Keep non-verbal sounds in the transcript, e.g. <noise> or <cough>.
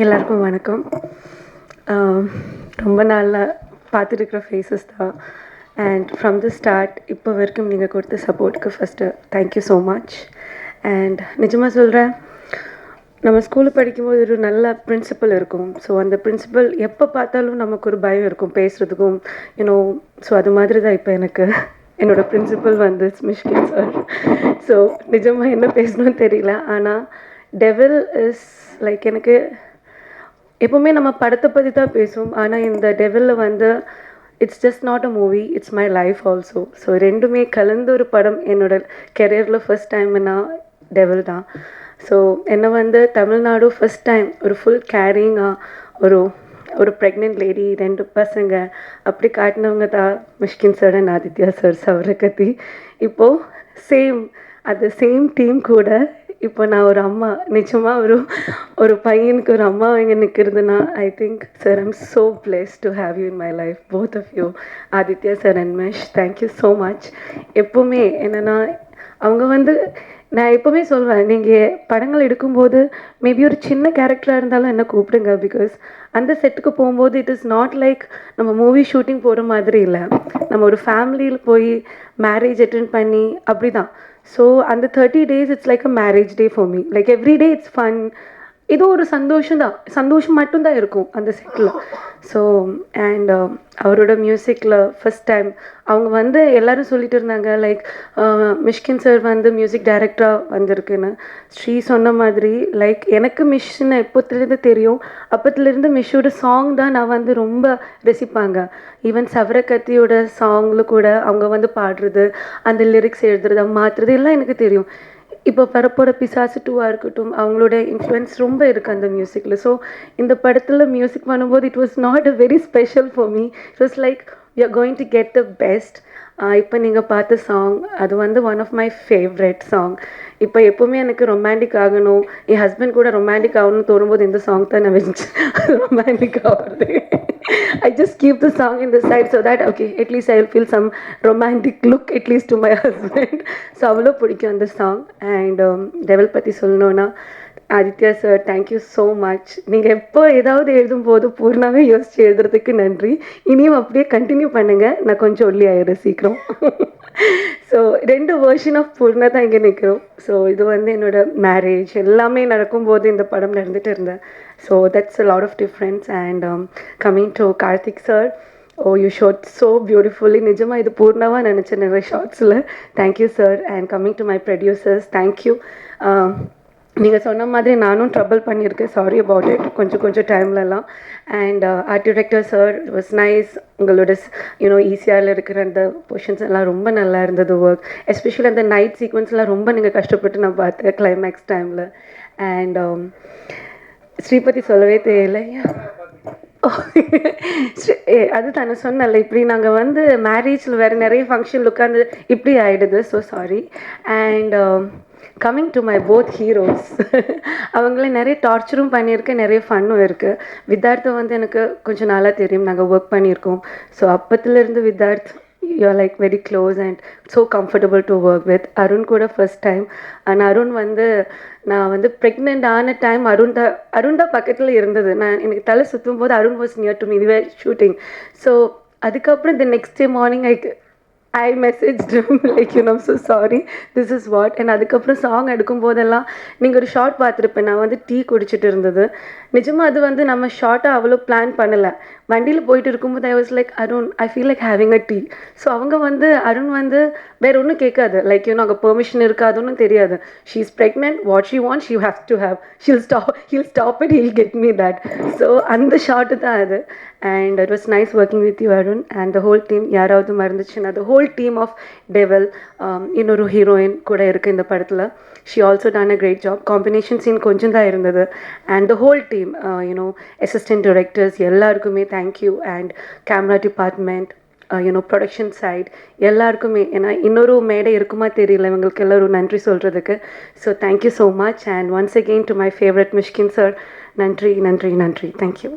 எல்லாருக்கும் வணக்கம். ரொம்ப நாளாக பார்த்துருக்குற ஃபேஸஸ் தான். அண்ட் ஃப்ரம் த ஸ்டார்ட் இப்போ வரைக்கும் நீங்கள் கொடுத்த சப்போர்ட்டுக்கு first thank you so much and நிஜமாக சொல்கிறேன் நம்ம ஸ்கூலில் படிக்கும்போது ஒரு நல்ல பிரின்சிபல் இருக்கும். ஸோ அந்த பிரின்சிபல் எப்போ பார்த்தாலும் நமக்கு ஒரு பயம் இருக்கும் பேசுகிறதுக்கும் யூனோ ஸோ அது மாதிரி தான் இப்போ எனக்கு என்னோடய பிரின்சிபல் வந்து மிஷ்கின் சார் ஸோ நிஜமாக என்ன பேசணும்னு தெரியல. ஆனால் டெவில் இஸ் லைக் எனக்கு எப்போவுமே நம்ம படத்தை பற்றி தான் பேசுவோம். ஆனால் இந்த டெவலில் வந்து it's just not a movie it's my life also so ரெண்டுமே கலந்த ஒரு படம் என்னோட கெரியரில் ஃபர்ஸ்ட் டைம்னா டெவல் தான். ஸோ என்னை வந்து தமிழ்நாடு ஃபஸ்ட் டைம் ஒரு ஃபுல் கேரிங்காக ஒரு ஒரு ப்ரெக்னென்ட் லேடி ரெண்டு பசங்க அப்படி காட்டினவங்க தான் Mysskin sir and Aditya sir Savarakathi இப்போது சேம் அது சேம் டீம் கூட இப்போ நான் ஒரு அம்மா நிஜமாக ஒரு ஒரு பையனுக்கு ஒரு அம்மா இங்கே நிற்கிறதுனா I think sir I'm so blessed to have you in my life both of you Aditya sir and much thank you so much எப்போவுமே என்னென்னா அவங்க வந்து நான் எப்போவுமே சொல்வேன் நீங்கள் படங்கள் எடுக்கும்போது மேபி ஒரு சின்ன கேரக்டராக இருந்தாலும் என்ன கூப்பிடுங்க பிகாஸ் அந்த செட்டுக்கு போகும்போது இட் இஸ் நாட் லைக் நம்ம மூவி ஷூட்டிங் போகிற மாதிரி இல்லை. நம்ம ஒரு ஃபேமிலியில் போய் மேரேஜ் அட்டென்ட் பண்ணி அப்படி தான் ஸோ அந்த thirty days it's like a marriage day for me like every day it's fun ஏதோ ஒரு சந்தோஷம் தான். சந்தோஷம் மட்டும்தான் இருக்கும் அந்த செட்டில் ஸோ அண்ட் uh, அவரோட மியூசிக்கில் ஃபஸ்ட் டைம் அவங்க வந்து எல்லோரும் சொல்லிட்டு இருந்தாங்க லைக் மிஷ்கின் சார் வந்து மியூசிக் டைரக்டராக வந்திருக்குன்னு. ஸ்ரீ சொன்ன மாதிரி லைக் எனக்கு மிஷ்ன்னு எப்போத்துலேருந்து தெரியும் அப்போத்துலேருந்து மிஷ்ஷோட சாங் தான் நான் வந்து ரொம்ப ரசிப்பாங்க. ஈவன் சவரகத்தியோட சாங்கில் கூட அவங்க வந்து பாடுறது அந்த லிரிக்ஸ் எழுதுறது மாற்றுறது எல்லாம் எனக்கு தெரியும். இப்போ வரப்போகிற பிசாசு டூவாக இருக்கட்டும் அவங்களோட இன்ஃப்ளூயன்ஸ் ரொம்ப இருக்குது அந்த மியூசிக்கில் ஸோ இந்த படத்தில் மியூசிக் பண்ணும்போது it was not a very special for me it was like you are going to get the best இப்போ நீங்கள் பார்த்த சாங் அது வந்து one of my favourite song இப்போ எப்போவுமே எனக்கு ரொமான்டிக் ஆகணும். என் ஹஸ்பண்ட் கூட ரொமான்டிக் ஆகணும்னு தோணும்போது இந்த சாங் தான் நான் வச்சு ரொமான்டிக் ஆகிறது. I just keep the song in the side so that okay at least I will feel some romantic look at least to my <laughs> husband. So அவ்வளோ பிடிக்கும் அந்த சாங் அண்ட் டெவல் um, பற்றி சொல்லணுன்னா Aditya sir thank you so much நீங்கள் எப்போ ஏதாவது எழுதும்போது பூர்ணாவே யோசிச்சு எழுதுறதுக்கு நன்றி. இனியும் அப்படியே கண்டினியூ பண்ணுங்கள் நான் கொஞ்சம் ஒல்லி ஆயிடுறேன் சீக்கிரம். <laughs> ஸோ ரெண்டு வேர்ஷன் ஆஃப் பூர்ணா தான் இங்கே நிற்கிறோம் ஸோ இது வந்து என்னோட மேரேஜ் எல்லாமே நடக்கும்போது இந்த படம் நடந்துட்டு இருந்தேன். So that's a lot of difference and coming to Karthik sir oh you shot so beautifully நிஜமாக இது பூர்ணாவாக நினச்சேன் நிறைய ஷார்ட்ஸில் thank you sir and coming to my producers thank you நீங்கள் சொன்ன மாதிரி நானும் ட்ரபிள் பண்ணியிருக்கேன். சாரி அபவுட் இட் கொஞ்சம் கொஞ்சம் டைம்லலாம் and art director sir was nice உங்களோட யூனோ ஈஸியாவில் இருக்கிற அந்த பொஷன்ஸ் எல்லாம் ரொம்ப நல்லா இருந்தது ஒர்க் எஸ்பெஷலி அந்த நைட் சீக்வன்ஸ்லாம் ரொம்ப நீங்கள் கஷ்டப்பட்டு நான் பார்த்தேன் கிளைமேக்ஸ் டைமில் அண்ட் ஸ்ரீபதி சொல்லவே தெரியல. அது தானே சொன்னல இப்படி நாங்கள் வந்து மேரேஜில் வேறு நிறைய ஃபங்க்ஷனில் உட்காந்து இப்படி ஆகிடுது so sorry and coming to my both heroes அவங்கள நிறைய டார்ச்சரும் பண்ணியிருக்கேன் நிறைய ஃபன்னும் இருக்குது வித்தார்த்தை வந்து எனக்கு கொஞ்சம் நாளாக தெரியும். நாங்கள் ஒர்க் பண்ணியிருக்கோம். So அப்பத்துலேருந்து Vidharth you are like very close and so comfortable to work with Arun கூட ஃபர்ஸ்ட் டைம் அண்ட் அருண் வந்து நான் வந்து ப்ரெக்னென்ட் ஆன டைம் அருண் தான் அருண் தான் பக்கத்தில் இருந்தது. நான் எனக்கு தலை சுற்றும் போது Arun was near to me shooting so அதுக்கப்புறம் the next day morning I I message like you நம் so sorry this is what and அதுக்கப்புறம் சாங் எடுக்கும் போதெல்லாம் நீங்கள் ஒரு ஷார்ட் பார்த்துருப்பேன். நான் வந்து டீ குடிச்சிட்டு இருந்தது. நிஜமாக அது வந்து நம்ம ஷார்ட்டாக அவ்வளோ பிளான் பண்ணலை. வண்டியில் போயிட்டு இருக்கும்போது I was like Arun I feel like having a tea so அவங்க வந்து அருண் வந்து வேற ஒன்றும் கேட்காது. லைக் யூ அங்கே பெர்மிஷன் இருக்காதுன்னு தெரியாது. She is pregnant what she want she have to have she'll stop he'll stop it he'll get me that so அந்த ஷார்ட்டு தான் அது. And it was nice working with you Arun and the whole team யாராவது மறந்துச்சுன்னா the whole team of Devil இன்னொரு heroine கூட இருக்குது இந்த படத்தில். She also done a great job combination scene கொஞ்சம் தான் இருந்தது. And the whole team you know assistant directors எல்லாருக்குமே thank you and camera department you know production side எல்லாருக்குமே. ஏன்னா இன்னொரு மேடை இருக்குமா தெரியல இவங்களுக்கு எல்லோரும் நன்றி சொல்கிறதுக்கு so thank you so much and once again to my favourite Mysskin sir நன்றி நன்றி நன்றி. தேங்க்யூ